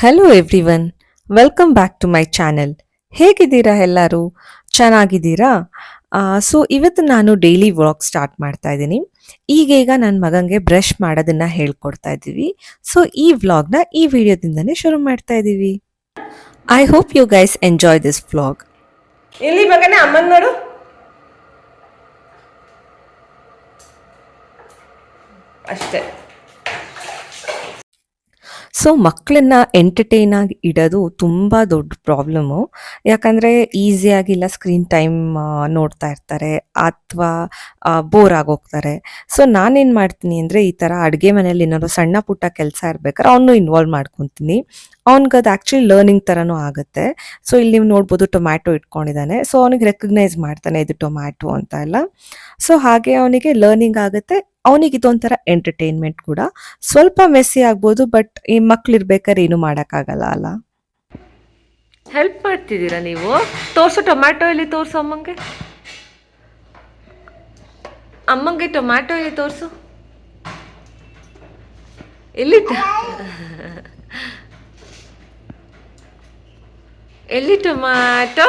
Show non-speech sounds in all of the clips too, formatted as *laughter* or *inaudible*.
Hello everyone welcome back to my channel ಹೇಗಿದ್ದೀರಾ ಎಲ್ಲರೂ? ಚೆನ್ನಾಗಿದ್ದೀರಾ? ಸೊ ಇವತ್ತು ನಾನು ಡೈಲಿ ವ್ಲಾಗ್ ಸ್ಟಾರ್ಟ್ ಮಾಡ್ತಾ ಇದ್ದೀನಿ. ಈಗೀಗ ನನ್ನ ಮಗಂಗೆ ಬ್ರಷ್ ಮಾಡೋದನ್ನ ಹೇಳ್ಕೊಡ್ತಾ ಇದ್ದೀವಿ. ಸೊ ಈ ವ್ಲಾಗ್ನ ಈ ವಿಡಿಯೋದಿಂದನೇ ಶುರು ಮಾಡ್ತಾ ಇದ್ದೀವಿ. I hope you guys enjoy this vlog ಇಲ್ಲಿ ಮಗನೇ, ಅಮ್ಮನ್ ನೋಡು. ಅಷ್ಟೇ. ಸೊ ಮಕ್ಕಳನ್ನ ಎಂಟರ್ಟೈನ್ ಆಗಿ ಇಡೋದು ತುಂಬ ದೊಡ್ಡ ಪ್ರಾಬ್ಲಮ್ಮು ಯಾಕಂದರೆ ಈಸಿಯಾಗಿಲ್ಲ ಸ್ಕ್ರೀನ್ ಟೈಮ್ ನೋಡ್ತಾ ಇರ್ತಾರೆ ಅಥವಾ ಬೋರ್ ಆಗೋಗ್ತಾರೆ ಸೊ ನಾನೇನು ಮಾಡ್ತೀನಿ ಅಂದರೆ ಈ ಥರ ಅಡುಗೆ ಮನೇಲಿ ಏನಾದ್ರು ಸಣ್ಣ ಪುಟ್ಟ ಕೆಲಸ ಇರ್ಬೇಕಾದ್ರೆ ಅವನು ಇನ್ವಾಲ್ವ್ ಮಾಡ್ಕೊತೀನಿ. ಅವ್ನಿಗೆ ಅದು ಆ್ಯಕ್ಚುಲಿ ಲರ್ನಿಂಗ್ ಥರನೂ ಆಗುತ್ತೆ. ಸೊ ಇಲ್ಲಿ ನೀವು ನೋಡ್ಬೋದು ಟೊಮ್ಯಾಟೊ ಇಟ್ಕೊಂಡಿದ್ದಾನೆ. ಸೊ ಅವನಿಗೆ ರೆಕಗ್ನೈಸ್ ಮಾಡ್ತಾನೆ, ಇದು ಟೊಮ್ಯಾಟೊ ಅಂತ ಎಲ್ಲ. ಸೊ ಹಾಗೆ ಅವನಿಗೆ ಲರ್ನಿಂಗ್ ಆಗುತ್ತೆ. ಅವನಿಗೆ ಇದೊಂಥರ ಎಂಟರ್ಟೈನ್ಮೆಂಟ್ ಕೂಡ. ಸ್ವಲ್ಪ ಮೆಸ್ಸಿ ಆಗ್ಬೋದು ಬಟ್ ಈ ಮಕ್ಳು ಇರ್ಬೇಕಾದ್ರೆ ಏನು ಮಾಡೋಕ್ಕಾಗಲ್ಲ ಅಲ್ಲ? ಹೆಲ್ಪ್ ಮಾಡ್ತಿದ್ದೀರಾ ನೀವು? ತೋರ್ಸು ಟೊಮ್ಯಾಟೊ ಇಲ್ಲಿ ತೋರಿಸೋ ಅಮ್ಮಂಗೆ? ಅಮ್ಮಂಗೆ ಟೊಮ್ಯಾಟೊ ಇಲ್ಲಿ ತೋರಿಸು? ಎಲ್ಲಿ ಎಲ್ಲಿ ಟೊಮ್ಯಾಟೊ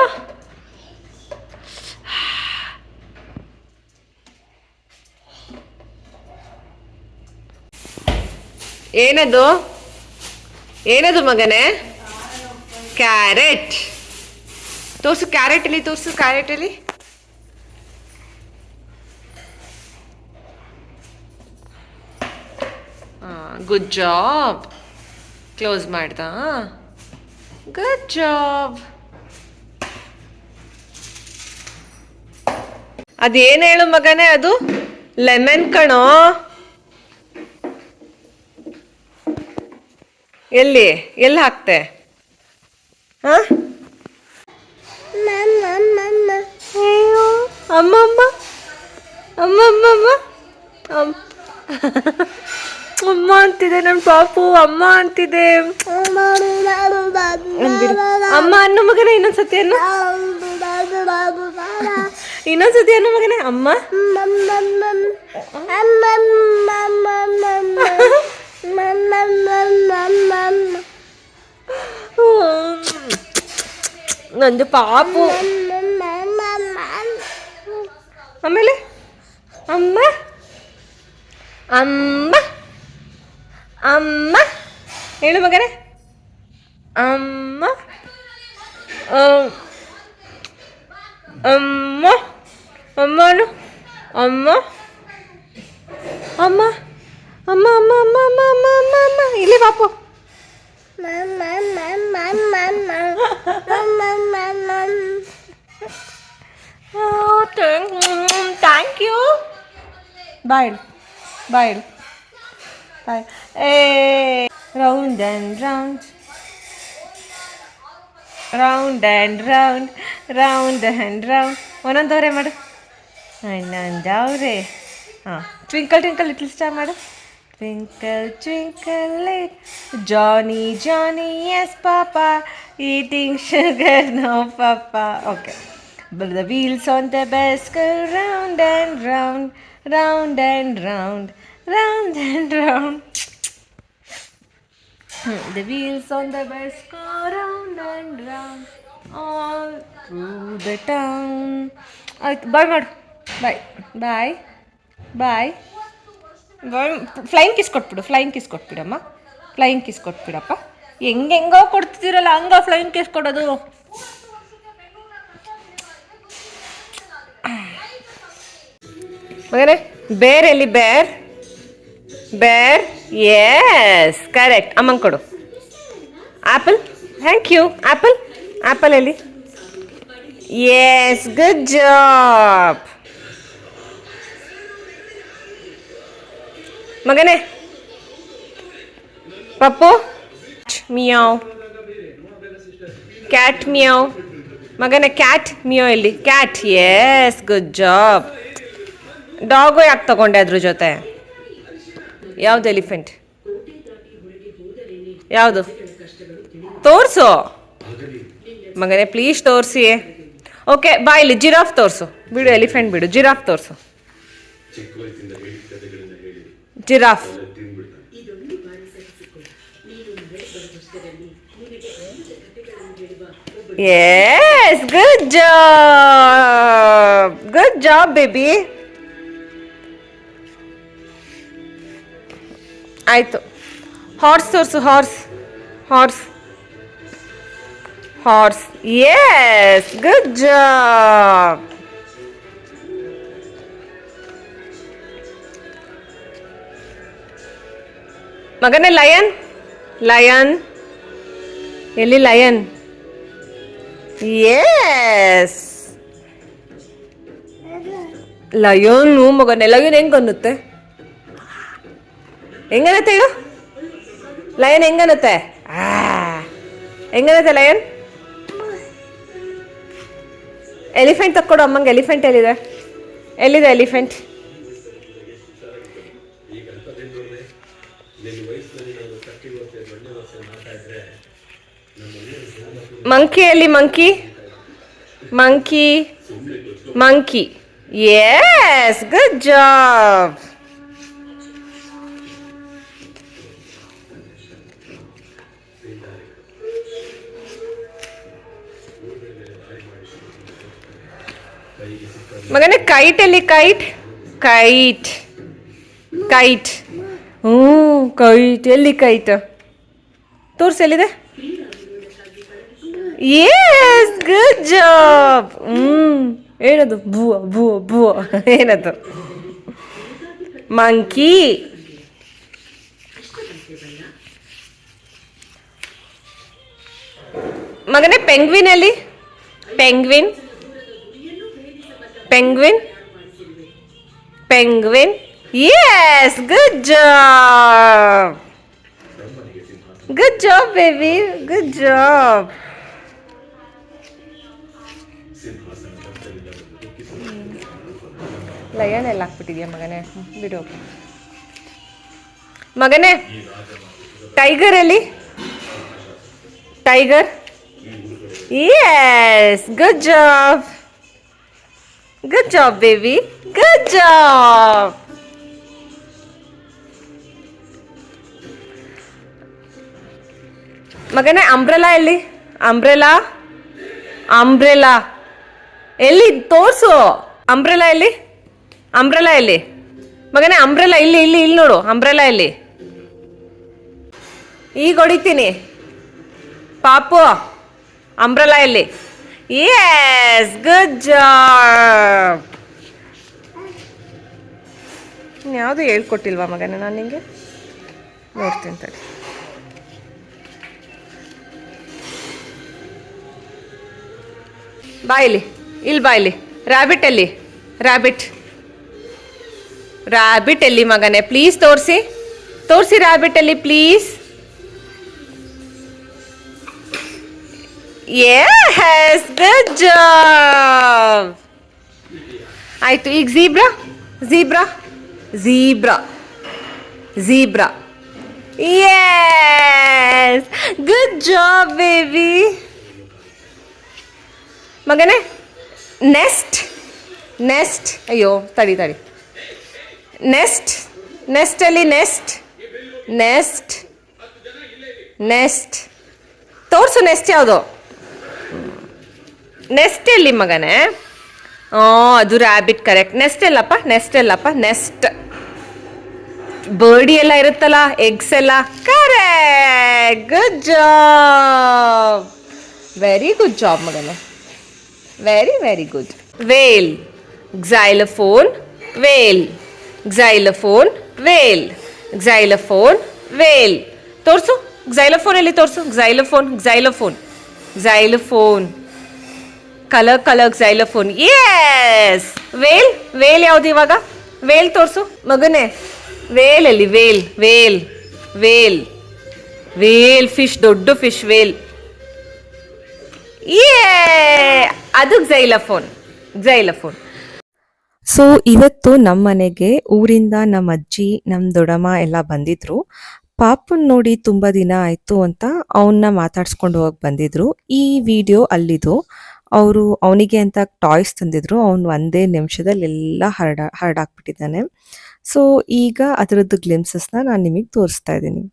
ಏನದು? ಏನದು ಮಗನೇ? ಕ್ಯಾರೆಟ್. ತೋರ್ಸು ಕ್ಯಾರೆಟ್ ಇಲ್ಲಿ ತೋರ್ಸು ಕ್ಯಾರೆಟ್ ಇಲ್ಲಿ ಗುಡ್ ಜಾಬ್ ಕ್ಲೋಸ್ ಮಾಡ್ದ ಗುಡ್ ಜಾಬ್ ಅದೇನು ಹೇಳು ಮಗನೇ ಅದು? ಲೆಮನ್ ಕಣೋ. ಎಲ್ಲಿ? ಎಲ್ಲಿ ಹಾಕ್ತೆ? ಹಾ? ಅಮ್ಮ ಅಮ್ಮ ಅಮ್ಮ ಅಮ್ಮ ಅಮ್ಮ ಅಮ್ಮ ಅಮ್ಮ ಅಂತಿದೆ ನನ್ನ ಪಾಪು, ಅಮ್ಮ ಅಂತಿದೆ. ಅಮ್ಮ ಅಮ್ಮ ಅಮ್ಮ ಇನ್ನೊಂದ್ಸತಿ ಅಮ್ಮ ಇನ್ನೊಂದ್ಸತಿ ಅಮ್ಮ ಮಗನೇ. ಅಮ್ಮ? ನಂದು ಪಾಪು ಆಮೇಲೆ ಅಮ್ಮ ಅಮ್ಮ ಅಮ್ಮ ಹೇಳು ಮಗನೇ ಅಮ್ಮ ಅಮ್- ಅಮ್ಮ ಅಮ್ಮನು ಅಮ್ಮ ಅಮ್ಮ ಅಮ್ಮ ಅಮ್ಮ ಅಮ್ಮ ಅಮ್ಮ ಅಮ್ಮ ಅಮ್ಮ ಅಮ್ಮ ಇಲ್ಲಿ Bapu thank you bye bye bye ಏ round and round round and round round and round ಒಂದೊಂದವರೆ ಮಾಡು ಇನ್ನೊಂದವ್ರೆ ಹಾಂ ಟ್ವಿಂಕಲ್ ಟ್ವಿಂಕಲ್ ಲಿಟ್ಲ್ ಸ್ಟಾರ್ ಮಾಡು Twinkle, twinkle, little Johnny, Johnny, yes, Papa, eating *laughs* sugar, no, Papa. Okay. But the wheels on the bus go round and round, round and round, round and round. Hmm, the wheels on the bus go round and round, all through the town. Bye, Bye. Bye. Bye. Flying kiss ಕೊಟ್ಬಿಡು flying kiss ಕೊಟ್ಬಿಡಮ್ಮ. Flying kiss ಕೊಟ್ಬಿಡಪ್ಪ. ಹೆಂಗೆ ಹೆಂಗೋ ಕೊಡ್ತಿದ್ದೀರಲ್ಲ, ಹಂಗ flying kiss ಕೊಡೋದು. ಬೇರೆ ಬೇರ್ ಎಲ್ಲಿ? ಬೇರ್ ಬೇರ್ ಎಸ್ ಕರೆಕ್ಟ್ ಅಮ್ಮಂಗೆ ಕೊಡು. Apple thank you apple apple ಎಲ್ಲಿ? ಎಸ್ ಗುಡ್ ಜಾಬ್ ಮಗನೇ. ಪಪ್ಪು. ಮಿಯಾವ್. Cat meow. ಮಗನೇ ಕ್ಯಾಟ್ ಮಿಯೋ ಇಲ್ಲಿ. Cat yes good job dog ಯಾಕೆ ತಗೊಂಡೆ ಅದ್ರ ಜೊತೆ? ಯಾವ್ದು ಎಲಿಫೆಂಟ್ ಯಾವುದು? ತೋರಿಸು. ಮಗನೇ ಪ್ಲೀಸ್ ತೋರಿಸಿ. ಓಕೆ ಬಾ ಇಲ್ಲಿ, ಜಿರಾಫ್ ತೋರಿಸು. ಬಿಡು ಎಲಿಫೆಂಟ್ ಬಿಡು, ಜಿರಾಫ್ ತೋರಿಸು. Giraffe yes good job good job baby ಆಯಿತು ಹಾರ್ಸ್ ತೋರಿಸು horse horse horse. Yes, good job. ಮಗನೇ ಲಯನ್? ಲಯನ್? ಎಲ್ಲಿ ಲಯನ್? ಎಸ್ ಲಯೋನು ಮಗನೇ. ಲಯೋನ್ ಹೆಂಗ್ ಅನ್ನುತ್ತೆ ಹೆಂಗನತ್ತೆ ಹೇಳು? ಲಯನ್ ಹೆಂಗನತ್ತೆ ಹೆಂಗನತ್ತೆ ಲಯನ್? ಎಲಿಫೆಂಟ್ ತಕ್ಕೊಡು ಅಮ್ಮಂಗೆ. ಎಲಿಫೆಂಟ್ ಎಲ್ಲಿದೆ? ಎಲ್ಲಿದೆ ಎಲಿಫೆಂಟ್ ಮಂಕಿ ಎಲ್ಲಿ monkey monkey monkey yes good job ಮಗನೇ ಕೈಟ್ ಅಲ್ಲಿ ಕೈಟ್ ಕೈಟ್ ಕೈಟ್ ಹ್ಞೂ ಕೈಟ್ ಎಲ್ಲಿ ಕೈಟ್ ತೋರ್ಸಿ ಎಲ್ಲಿದೆ? ಎಸ್ ಗುಡ್ ಜಾಬ್ ಹ್ಮ್ ಏನದು? ಬುವ ಬುವ ಬುವ ಏನದು? ಮಂಕಿ ಮಗನೇ ಪೆಂಗ್ವಿನ್ ಅಲ್ಲಿ? Penguin penguin penguin yes good job good job baby good job lion ಎಲ್ಲ ಹಾಕ್ಬಿಟ್ಟಿದ್ಯಾ ಮಗನೇ? ಬಿಡು. ಮಗನೇ ಟೈಗರ್ ಅಲ್ಲಿ tiger? Yes good job good job baby good job ಮಗನೇ ಅಂಬ್ರೆಲಾ ಎಲ್ಲಿ? ಅಂಬ್ರೆಲಾ ಅಂಬ್ರೆಲಾ ಎಲ್ಲಿ? ತೋರ್ಸು. ಅಂಬ್ರೆಲಾ ಎಲ್ಲಿ? ಅಂಬ್ರೆಲಾ ಎಲ್ಲಿ? ಮಗನೇ ಅಂಬ್ರೆಲಾ ಇಲ್ಲಿ ಇಲ್ಲಿ ಇಲ್ಲಿ ನೋಡು ಅಂಬ್ರೆಲಾ ಎಲ್ಲಿ? ಈಗ ಹೊಡಿತೀನಿ. ಪಾಪು ಅಂಬ್ರೆಲಾ ಎಲ್ಲಿ? ಎಸ್ ಗುಡ್ ಜಾಬ್ ಯಾವುದು ಹೇಳ್ಕೊಟ್ಟಿಲ್ವಾ ಮಗನೇ ನಾನು ನಿಂಗೆ? ನೋಡ್ತೀನಿ ತಡಿ. ಬಾಯಿಲಿ ಇಲ್ಲಿ ಬಾಯಿಲಿ ರ್ಯಾಬಿಟ್ ಅಲ್ಲಿ ರ್ಯಾಬಿಟ್ ರ್ಯಾಬಿಟ್ ಎಲ್ಲಿ ಮಗನೇ? ಪ್ಲೀಸ್ ತೋರಿಸಿ. ತೋರಿಸಿ ರಾಬಿಟ್ ಅಲ್ಲಿ ಪ್ಲೀಸ್ ಗುಡ್ ಜಾಬ್ ಆಯ್ತು, ಈಗ zebra zebra zebra zebra yes good job baby ಮಗನೇ ನೆಸ್ಟ್ ನೆಸ್ಟ್ ಅಯ್ಯೋ, ತಡಿ ತಡಿ. ನೆಸ್ಟ್ ನೆಸ್ಟಲ್ಲಿ ನೆಸ್ಟ್ ನೆಸ್ಟ್ ನೆಸ್ಟ್. ತೋರಿಸು ನೆಸ್ಟ್ ಯಾವುದು? ನೆಸ್ಟ್ ಎಲ್ಲಿ ಮಗನೇ? ಅದು ರ್ಯಾಬಿಟ್ ಕರೆಕ್ಟ್ ನೆಸ್ಟ್ ಎಲ್ಲಪ್ಪ ನೆಸ್ಟ್ ಎಲ್ಲಪ್ಪ, ನೆಸ್ಟ್. ಬರ್ಡಿ ಎಲ್ಲ ಇರುತ್ತಲ್ಲ ಎಗ್ಸ್ ಎಲ್ಲ. ಕರೆ good job very good job ಮಗನೇ. Very very good whale phone whale xylophone whale xylophone whale ತೋರಿಸು. ಕ್ಸೈಲಫೋನ್ ಎಲ್ಲಿ ತೋರಿಸು? Xylophone xylophone xylophone colour colour xylophone yes whale whale ಯಾವ್ದು ಇವಾಗ? ವೇಲ್ ತೋರಿಸು. ಮಗನೇ. ವೇಲ್ ಅಲ್ಲಿ whale whale whale whale fish ದೊಡ್ಡ ಫಿಶ್ ವೇಲ್ ಏ ಅದು ಕ್ಸೈಲಫೋನ್ ಕ್ಸೈಲಫೋನ್ ಸೊ ಇವತ್ತು ನಮ್ಮ ಮನೆಗೆ ಊರಿಂದ ನಮ್ಮ ಅಜ್ಜಿ ನಮ್ಮ ದೊಡ್ಡಮ್ಮ ಎಲ್ಲ ಬಂದಿದ್ರು. ಪಾಪನ್ ನೋಡಿ ತುಂಬ ದಿನ ಆಯಿತು ಅಂತ ಅವನ್ನ ಮಾತಾಡ್ಸ್ಕೊಂಡು ಹೋಗಿ ಬಂದಿದ್ರು. ಈ ವಿಡಿಯೋ ಅಲ್ಲಿದು ಅವರು ಅವನಿಗೆ ಅಂತ ಟಾಯ್ಸ್ ತಂದಿದ್ರು. ಅವನು ಒಂದೇ ನಿಮಿಷದಲ್ಲಿ ಎಲ್ಲ ಹರಡ, ಹರಡಾಕ್ಬಿಟ್ಟಿದ್ದಾನೆ. ಸೊ ಈಗ ಅದರದ್ದು ಗ್ಲಿಮ್ಸಸ್ನ ನಾನು ನಿಮಗೆ ತೋರಿಸ್ತಾ ಇದ್ದೀನಿ.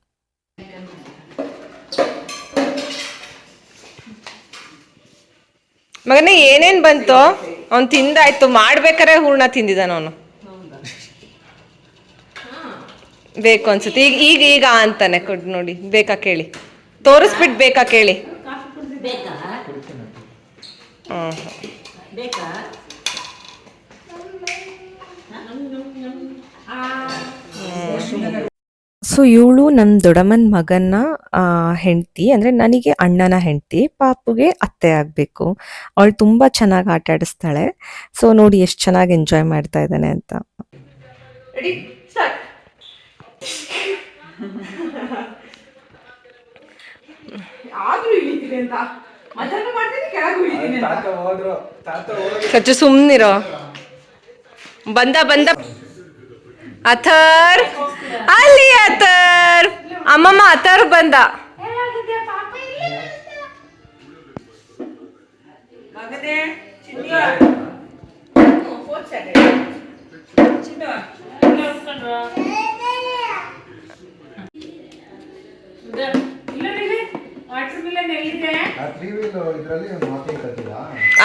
ಮಗನೇ, ಏನೇನ್ ಬಂತು, ಅವ್ನು ತಿಂದಾಯ್ತು. ಮಾಡ್ಬೇಕಾರೆ ಹೂರ್ಣ ತಿಂದಿದ್ದಾನ ಅವನು. ಬೇಕು ಅನ್ಸುತ್ತೆ. ಈಗ ಈಗ ಈಗ ಅಂತಾನೆ. ಕೊಡ್, ನೋಡಿ, ಬೇಕಾ ಕೇಳಿ. ತೋರಿಸ್ಬಿಟ್ಟು ಬೇಕಾ ಕೇಳಿ. ಬೇಕಾ? ಸೊ ಇವಳು ನನ್ನ ದೊಡ್ಡಮ್ಮನ ಮಗನ ಹೆಂಡತಿ ಅಂದರೆ ನನಗೆ ಅಣ್ಣನ ಹೆಂಡತಿ ಪಾಪುಗೆ ಅತ್ತೆ ಆಗಬೇಕು. ಅವಳು ತುಂಬ ಚೆನ್ನಾಗಿ ಆಟ ಆಡಿಸ್ತಾಳೆ. ಸೊ ನೋಡಿ ಎಷ್ಟು ಚೆನ್ನಾಗಿ ಎಂಜಾಯ್ ಮಾಡ್ತಾ ಇದ್ದಾನೆ ಅಂತ. ಸಚ್ಚು ಸುಮ್ಮನಿರೋ ಬಂದ ಬಂದ. ಅಥರ್! ಅಲ್ಲಿ ಅಥರ್ ಅಮ್ಮಮ್ಮ ಅಥರ್ ಬಂದ.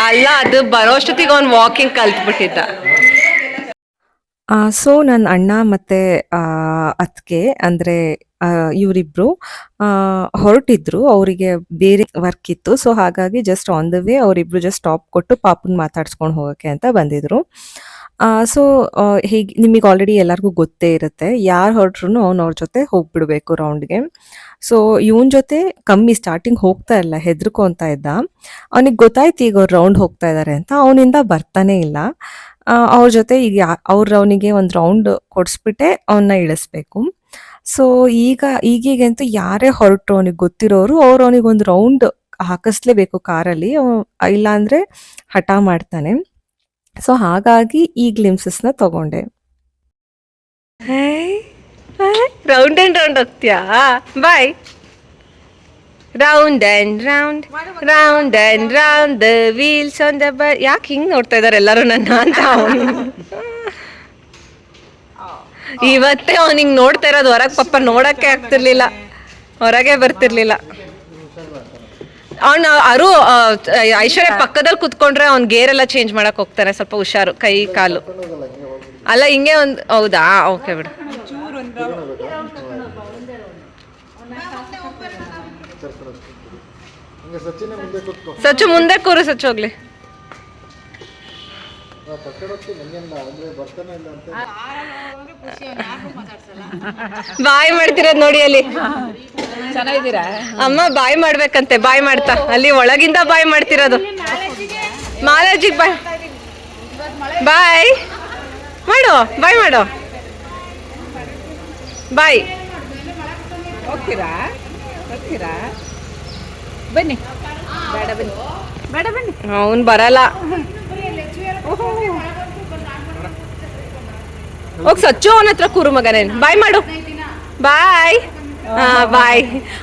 ಅಲ್ಲ ಅದು ಬರೋಷ್ಟೊತ್ತಿಗೆ ಅವ್ನು ವಾಕಿಂಗ್ ಕಲ್ತ್ಬಿಟ್ಟಿದ್ದ. ಸೊ ನನ್ನ ಅಣ್ಣ ಮತ್ತು ಅತ್ತಿಗೆ, ಅಂದರೆ ಇವರಿಬ್ಬರು ಹೊರಟಿದ್ರು. ಅವರಿಗೆ ಬೇರೆ ವರ್ಕ್ ಇತ್ತು. ಸೊ ಹಾಗಾಗಿ ಜಸ್ಟ್ ಆನ್ ದ ವೇ ಅವರಿಬ್ರು ಜಸ್ಟ್ ಸ್ಟಾಪ್ ಕೊಟ್ಟು ಪಾಪನ್ ಮಾತಾಡ್ಸ್ಕೊಂಡು ಹೋಗೋಕ್ಕೆ ಅಂತ ಬಂದಿದ್ರು. ಸೊ ಹೀಗೆ ನಿಮಗೆ ಆಲ್ರೆಡಿ ಎಲ್ಲರಿಗೂ ಗೊತ್ತೇ ಇರುತ್ತೆ. ಯಾರು ಹೊರಟ್ರು ಅವ್ನು ಅವ್ರ ಜೊತೆ ಹೋಗ್ಬಿಡ್ಬೇಕು ರೌಂಡ್ಗೆ ಸೊ ಇವನ್ ಜೊತೆ ಕಮ್ಮಿ ಸ್ಟಾರ್ಟಿಂಗ್ ಹೋಗ್ತಾ ಇಲ್ಲ ಹೆದರ್ಕೊಂತ ಇದ್ದ. ಅವನಿಗೆ ಗೊತ್ತಾಯ್ತು ಈಗ ಅವ್ರು ರೌಂಡ್ ಹೋಗ್ತಾ ಇದ್ದಾರೆ ಅಂತ. ಅವನಿಂದ ಬರ್ತಾನೆ ಇಲ್ಲ. ಅವ್ರ ಜೊತೆ ಈಗ ಅವ್ರ ಅವನಿಗೆ ಒಂದು ರೌಂಡ್ ಕೊಡಿಸ್ಬಿಟ್ಟೆ ಅವನ್ನ ಇಳಿಸ್ಬೇಕು. ಸೊ ಈಗ ಈಗೀಗಂತೂ ಯಾರೇ ಹೊರಟರು ಅವನಿಗೆ ಗೊತ್ತಿರೋರು ಅವ್ರು ಅವನಿಗೆ ಒಂದು ರೌಂಡ್ ಹಾಕಿಸ್ಲೇಬೇಕು ಕಾರಲ್ಲಿ. ಇಲ್ಲ ಅಂದ್ರೆ ಹಠ ಮಾಡ್ತಾನೆ. ಸೊ ಹಾಗಾಗಿ ಈ ಗ್ಲಿಮ್ಸಸ್ನ ತಗೊಂಡೆ. ರೌಂಡ್ ಅಂಡ್ ರೌಂಡ್ ಹೋಗ್ತೀಯಾ bye round and round round and round the wheels on the ಬ ಯಾಕೆ ಹಿಂಗ್ ನೋಡ್ತಾ ಇದ್ದಾರೆ ಎಲ್ಲರೂ ನನ್ನ ಅಂತ? ಇವತ್ತೇ ಅವ್ನಿಗೆ ನೋಡ್ತಾ ಇರೋದು, ಹೊರಗೆ ಪಾಪ ನೋಡಕ್ಕೆ ಆಗ್ತಿರ್ಲಿಲ್ಲ. ಹೊರಗೆ ಬರ್ತಿರ್ಲಿಲ್ಲ. ಅವನು ಅರು ಆ, ಐಶ್ವರ್ಯ ಪಕ್ಕದಲ್ಲಿ ಕುತ್ಕೊಂಡ್ರೆ ಅವ್ನ್ ಗೇರ್ ಎಲ್ಲ ಚೇಂಜ್ ಮಾಡಕ್ ಹೋಗ್ತಾನೆ ಸ್ವಲ್ಪ ಹುಷಾರು ಕೈ ಕಾಲು. ಅಲ್ಲ ಹಿಂಗೆ ಒಂದು ಹೌದಾ? ಓಕೆ ಬಿಡು. ಹಂಗೆ ಸಚಿನ ಮುಂದೆ ಕೂತ್ಕೋ. ಸಚ್ಚು ಮುಂದೆ ಕೂರು ಸಚ್ಚು ಹೋಗ್ಲಿ. ಬಾಯ್ ಮಾಡ್ತಿರೋದ್ ನೋಡಿ ಅಲ್ಲಿ. ಅಮ್ಮ ಬಾಯ್ ಮಾಡ್ಬೇಕಂತೆ ಬಾಯ್ ಮಾಡ್ತಾ. ಅಲ್ಲಿ ಒಳಗಿಂದ ಬಾಯ್ ಮಾಡ್ತಿರೋದು. ಮಾಲಾಜಿಗ್ ಬಾಯ್ ಬಾಯ್. ಮಾಡು ಬಾಯ್ ಮಾಡು. ಬಾಯ್. ಹೋಗ್ತೀರಾ? ಹೋಗ್ತೀರಾ? ಬನ್ನಿ. ಬೇಡ ಬನ್ನಿ. ಬೇಡ ಬನ್ನಿ. ಅವನ್ ಬರಲ್ಲ. ಹೋಗ್ ಸಚ್ಚು ಅವನ ಹತ್ರ ಕೂರು ಮಗನೇ. ಬಾಯ್ ಮಾಡು. ಬಾಯ್ ಹಾ ಬಾಯ್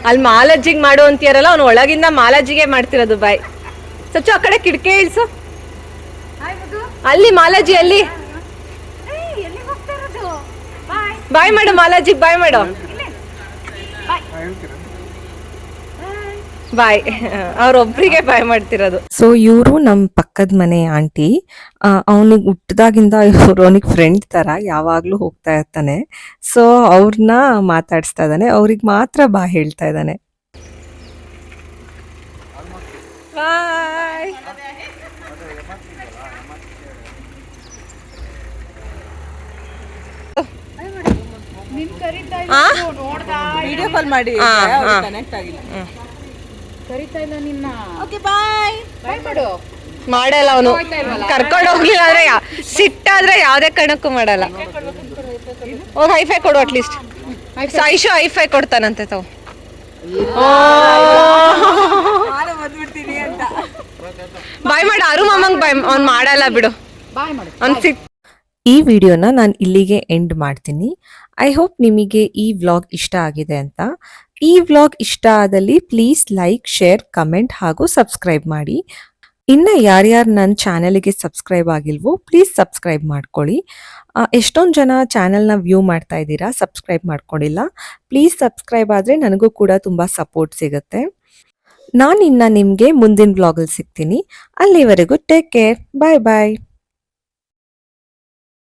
ಅಲ್ಲಿ ಮಾಲಜ್ಜಿಗೆ ಮಾಡು ಅಂತೀಯಾರಲ್ಲ ಅವ್ನು ಒಳಗಿಂದ ಮಾಲಜ್ಜಿಗೆ ಮಾಡ್ತಿರೋದು ಬಾಯ್ ಸಚ್ಚು, ಆ ಕಡೆ ಕಿಟಕಿ ಇಳಿಸು. ಅಲ್ಲಿ ಮಾಲಾಜಿ, ಅಲ್ಲಿ. ಬಾಯ್ ಮಾಡು ಮಾಲಾಜಿ ಬಾಯ್ ಮಾಡು. ಬಾಯ್. ಅವ್ರೊಬ್ರಿಗೆ ಬಾಯ್ ಮಾಡ್ತಿರೋದು. ಸೊ ಇವರು ನಮ್ಮ ಪಕ್ಕದ ಮನೆ ಆಂಟಿ. ಅವನಿಗೆ ಹುಟ್ಟದಾಗಿಂದ ಇವರು ಅವನಿಗೆ ಫ್ರೆಂಡ್ ತರ ಯಾವಾಗಲೂ ಹೋಗ್ತಾ ಇರ್ತಾನೆ. ಸೊ ಅವ್ರನ್ನ ಮಾತಾಡಿಸ್ತಾ ಇದ್ದಾನೆ ಅವ್ರಿಗೆ ಮಾತ್ರ ಬಾ ಹೇಳ್ತಾ ಇದ್ದಾನೆ ಬಾಯ್. ವಿಡಿಯೋ ಕಾಲ್ ಮಾಡಿ. ಕನೆಕ್ಟ್ ಆಗಿಲ್ಲ. ಕರಿತಾ ಇಲ್ಲ ನಿನ್ನ. ಓಕೆ ಬಾಯ್ ಬಾಯ್ ಮಾಡು. ಮಾಡಲ್ಲ ಅವನು. ಕರ್ಕೊಂಡು ಹೋಗ್ಲಿಲ್ಲ ಅಂದ್ರೆ ಸಿಟ್ಟಾದ್ರೆ ಯಾವ್ದೇ ಕಾರಣಕ್ಕೂ ಮಾಡಲ್ಲ. ಹೋಗಿ ಹೈಫೈ ಕೊಡು ಅಟ್ಲೀಸ್ಟ್ ಐಶು ಹೈಫೈ ಕೊಡ್ತಾನಂತೆ ತಾವು. ನಾನು ಬಂದ್ಬಿಡ್ತೀನಿ ಅಂತ. ಬಾಯ್ ಮಾಡು ಅರು ಮಾಮಂಗ್ ಬಾಯ್ ಅವ್ನು ಮಾಡಲ್ಲ ಬಿಡು. ಅವ್ನ್ ಸಿಟ್ ಈ ವಿಡಿಯೋನ ನಾನು ಇಲ್ಲಿಗೆ ಎಂಡ್ ಮಾಡ್ತೀನಿ. ಐ ಹೋಪ್ ನಿಮಗೆ ಈ ವ್ಲಾಗ್ ಇಷ್ಟ ಆಗಿದೆ ಅಂತ. ಈ ವ್ಲಾಗ್ ಇಷ್ಟ ಆದಲ್ಲಿ ಪ್ಲೀಸ್ ಲೈಕ್ ಶೇರ್ ಕಮೆಂಟ್ ಹಾಗೂ ಸಬ್ಸ್ಕ್ರೈಬ್ ಮಾಡಿ. ಇನ್ನು ಯಾರ್ಯಾರು ನನ್ನ ಚಾನಲ್ಗೆ ಸಬ್ಸ್ಕ್ರೈಬ್ ಆಗಿಲ್ವೋ ಪ್ಲೀಸ್ ಸಬ್ಸ್ಕ್ರೈಬ್ ಮಾಡ್ಕೊಳ್ಳಿ. ಎಷ್ಟೊಂದು ಜನ ಚಾನಲ್ನ ವ್ಯೂ ಮಾಡ್ತಾ ಇದ್ದೀರಾ ಸಬ್ಸ್ಕ್ರೈಬ್ ಮಾಡ್ಕೊಂಡಿಲ್ಲ. ಪ್ಲೀಸ್ ಸಬ್ಸ್ಕ್ರೈಬ್ ಆದರೆ ನನಗೂ ಕೂಡ ತುಂಬ ಸಪೋರ್ಟ್ ಸಿಗುತ್ತೆ. ನಾನು ಇನ್ನು ನಿಮಗೆ ಮುಂದಿನ ಬ್ಲಾಗಲ್ಲಿ ಸಿಗ್ತೀನಿ. ಅಲ್ಲಿವರೆಗೂ ಟೇಕ್ ಕೇರ್ ಬಾಯ್ ಬಾಯ್